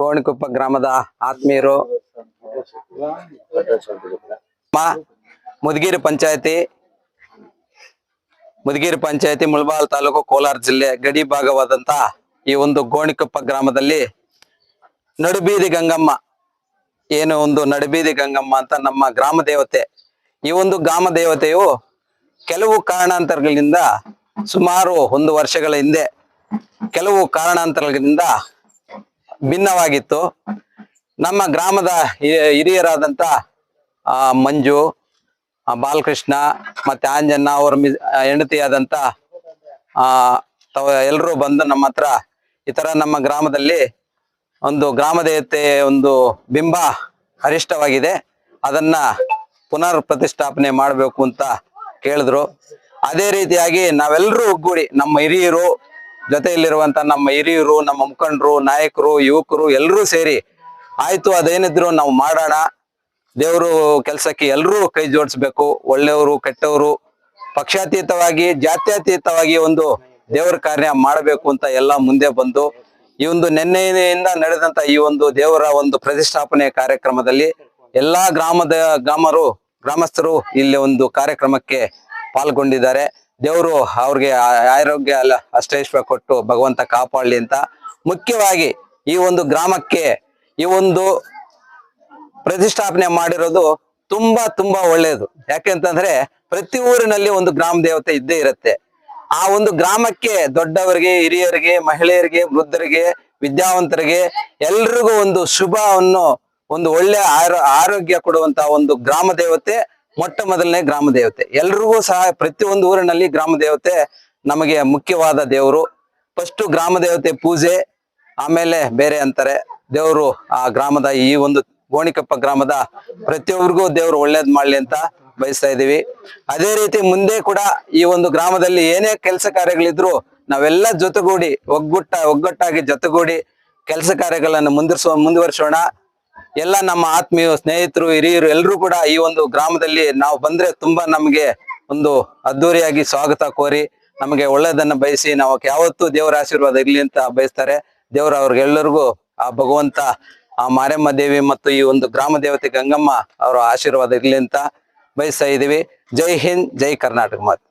ಕೋಣಿಕೊಪ್ಪ ಗ್ರಾಮದ ಆತ್ಮೀಯರು. ಮುದಗಿರಿ ಪಂಚಾಯತಿ ಮುದಗಿರಿ ಪಂಚಾಯತಿ ಮುಳಬಾಲ್ ತಾಲೂಕು ಕೋಲಾರ ಜಿಲ್ಲೆ ಗಡಿ ಭಾಗವಾದಂತ ಈ ಒಂದು ಗೋಣಿಕೊಪ್ಪ ಗ್ರಾಮದಲ್ಲಿ ನಡುಬೀದಿ ಗಂಗಮ್ಮ, ಏನು ಒಂದು ನಡುಬೀದಿ ಗಂಗಮ್ಮ ಅಂತ ನಮ್ಮ ಗ್ರಾಮ ದೇವತೆ. ಈ ಒಂದು ಗ್ರಾಮ ದೇವತೆಯು ಕೆಲವು ಕಾರಣಾಂತರಗಳಿಂದ ಸುಮಾರು ಒಂದು ವರ್ಷಗಳ ಹಿಂದೆ ಕೆಲವು ಕಾರಣಾಂತರಗಳಿಂದ ಭಿನ್ನವಾಗಿತ್ತು. ನಮ್ಮ ಗ್ರಾಮದ ಹಿರಿಯರಾದಂಥ ಮಂಜು ಬಾಲಕೃಷ್ಣ ಮತ್ತೆ ಆಂಜನ್ನ ಅವರ ಮಿ- ಹೆಂಡತಿಯಾದಂಥ ತವ ಎಲ್ಲರೂ ಬಂದು ನಮ್ಮ ಹತ್ರ ಈ ಥರ ನಮ್ಮ ಗ್ರಾಮದಲ್ಲಿ ಒಂದು ಗ್ರಾಮದೇವತೆ ಒಂದು ಬಿಂಬ ಅರಿಷ್ಟವಾಗಿದೆ ಅದನ್ನ ಪುನರ್ ಪ್ರತಿಷ್ಠಾಪನೆ ಮಾಡಬೇಕು ಅಂತ ಕೇಳಿದ್ರು. ಅದೇ ರೀತಿಯಾಗಿ ನಾವೆಲ್ಲರೂ ಒಗ್ಗೂಡಿ ನಮ್ಮ ಹಿರಿಯರು ಜೊತೆಯಲ್ಲಿರುವಂತ ನಮ್ಮ ಹಿರಿಯರು, ನಮ್ಮ ಮುಖಂಡರು, ನಾಯಕರು, ಯುವಕರು ಎಲ್ಲರೂ ಸೇರಿ ಆಯ್ತು, ಅದೇನಿದ್ರು ನಾವು ಮಾಡೋಣ. ದೇವರು ಕೆಲಸಕ್ಕೆ ಎಲ್ಲರೂ ಕೈ ಜೋಡಿಸ್ಬೇಕು. ಒಳ್ಳೆಯವರು, ಕೆಟ್ಟವರು, ಪಕ್ಷಾತೀತವಾಗಿ, ಜಾತ್ಯತೀತವಾಗಿ ಒಂದು ದೇವರ ಕಾರ್ಯ ಮಾಡಬೇಕು ಅಂತ ಎಲ್ಲ ಮುಂದೆ ಬಂದು, ಈ ಒಂದು ನಿನ್ನೆಯಿಂದ ನಡೆದಂತ ಈ ಒಂದು ದೇವರ ಒಂದು ಪ್ರತಿಷ್ಠಾಪನೆ ಕಾರ್ಯಕ್ರಮದಲ್ಲಿ ಎಲ್ಲಾ ಗ್ರಾಮದ, ಗ್ರಾಮರು, ಗ್ರಾಮಸ್ಥರು ಇಲ್ಲಿ ಒಂದು ಕಾರ್ಯಕ್ರಮಕ್ಕೆ ಪಾಲ್ಗೊಂಡಿದ್ದಾರೆ. ದೇವರು ಅವ್ರಿಗೆ ಆರೋಗ್ಯ ಅಲ್ಲ ಅಷ್ಟೈಶ್ವರ್ಯ ಕೊಟ್ಟು ಭಗವಂತ ಕಾಪಾಡಲಿ ಅಂತ ಮುಖ್ಯವಾಗಿ ಈ ಒಂದು ಗ್ರಾಮಕ್ಕೆ ಈ ಒಂದು ಪ್ರತಿಷ್ಠಾಪನೆ ಮಾಡಿರೋದು ತುಂಬಾ ತುಂಬಾ ಒಳ್ಳೆಯದು ಯಾಕೆಂತಂದ್ರೆ ಪ್ರತಿ ಊರಿನಲ್ಲಿ ಒಂದು ಗ್ರಾಮ ದೇವತೆ ಇದ್ದೇ ಇರುತ್ತೆ. ಆ ಒಂದು ಗ್ರಾಮಕ್ಕೆ ದೊಡ್ಡವರಿಗೆ, ಹಿರಿಯರಿಗೆ, ಮಹಿಳೆಯರಿಗೆ, ವೃದ್ಧರಿಗೆ, ವಿದ್ಯಾವಂತರಿಗೆ ಎಲ್ರಿಗೂ ಒಂದು ಶುಭವನ್ನು, ಒಂದು ಒಳ್ಳೆ ಆರೋ ಆರೋಗ್ಯ ಕೊಡುವಂತ ಒಂದು ಗ್ರಾಮ ದೇವತೆ ಮೊಟ್ಟ ಮೊದಲನೇ ಗ್ರಾಮ ದೇವತೆ. ಎಲ್ರಿಗೂ ಸಹ ಪ್ರತಿಯೊಂದು ಊರಿನಲ್ಲಿ ಗ್ರಾಮ ದೇವತೆ ನಮಗೆ ಮುಖ್ಯವಾದ ದೇವರು. ಫಸ್ಟ್ ಗ್ರಾಮ ದೇವತೆ ಪೂಜೆ, ಆಮೇಲೆ ಬೇರೆ ಅಂತಾರೆ. ದೇವರು ಆ ಗ್ರಾಮದ ಈ ಒಂದು ಗೋಣಿಕಪ್ಪ ಗ್ರಾಮದ ಪ್ರತಿಯೊಬ್ಬರಿಗೂ ದೇವರು ಒಳ್ಳೇದ್ ಮಾಡ್ಲಿ ಅಂತ ಬಯಸ್ತಾ ಇದೀವಿ ಅದೇ ರೀತಿ ಮುಂದೆ ಕೂಡ ಈ ಒಂದು ಗ್ರಾಮದಲ್ಲಿ ಏನೇ ಕೆಲಸ ಕಾರ್ಯಗಳಿದ್ರು ನಾವೆಲ್ಲ ಜೊತೆಗೂಡಿ ಒಗ್ಗುಟ್ಟ, ಒಗ್ಗಟ್ಟಾಗಿ ಜೊತೆಗೂಡಿ ಕೆಲಸ ಕಾರ್ಯಗಳನ್ನು ಮುಂದುವರ್ಸೋ ಮುಂದುವರ್ಸೋಣ. ಎಲ್ಲ ನಮ್ಮ ಆತ್ಮೀಯ ಸ್ನೇಹಿತರು, ಹಿರಿಯರು ಎಲ್ಲರೂ ಕೂಡ ಈ ಒಂದು ಗ್ರಾಮದಲ್ಲಿ ನಾವು ಬಂದ್ರೆ ತುಂಬಾ ನಮಗೆ ಒಂದು ಅದ್ದೂರಿಯಾಗಿ ಸ್ವಾಗತ ಕೋರಿ ನಮಗೆ ಒಳ್ಳೆಯದನ್ನ ಬಯಸಿ ನಾವು ಯಾವತ್ತೂ ದೇವರ ಆಶೀರ್ವಾದ ಇರ್ಲಿ ಅಂತ ಬಯಸ್ತಾರೆ. ದೇವರ ಅವ್ರಿಗೆಲ್ಲರಿಗೂ ಆ ಭಗವಂತ, ಆ ಮಾರಮ್ಮ ದೇವಿ ಮತ್ತು ಈ ಒಂದು ಗ್ರಾಮ ದೇವತೆ ಗಂಗಮ್ಮ ಅವರ ಆಶೀರ್ವಾದ ಇರ್ಲಿ ಅಂತ ಬಯಸ್ತಾ ಇದೀವಿ. ಜೈ ಹಿಂದ್, ಜೈ ಕರ್ನಾಟಕ ಮಾತು.